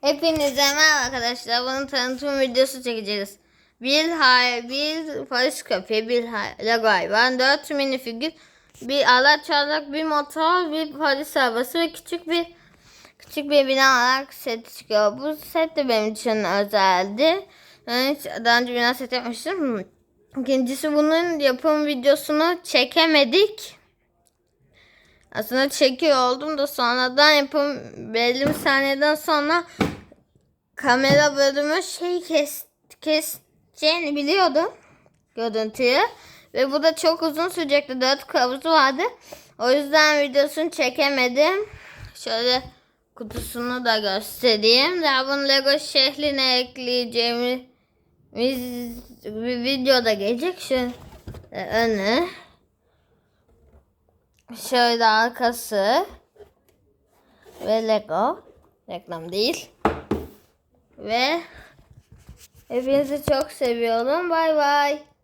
Hepinize merhaba arkadaşlar. Bunun tanıtım videosu çekeceğiz. Bir hay, bir polis köpeği, bir hay, Lego hayvan, dört minifigür, bir alet çalacak, bir motor, bir polis arabası ve küçük bir küçük bir bina olarak set çıkıyor. Bu set de benim için özeldi. Ben hiç daha önce bina set yapmıştım. İkincisi bunun yapım videosunu çekemedik. Aslında çekiyor oldum da sonradan yapım belli bir saniyeden sonra kamera bölümü şey kes, keseceğini biliyordum görüntüyü. Ve bu da çok uzun sürecekti. Dört kılavuzu vardı. O yüzden videosunu çekemedim. Şöyle kutusunu da göstereyim. Daha bunu Lego şehrine ekleyeceğimiz bir videoda gelecek. Şöyle önü. Şöyle arkası. Ve Lego. Reklam değil. Ve hepinizi çok seviyorum. Bay bay.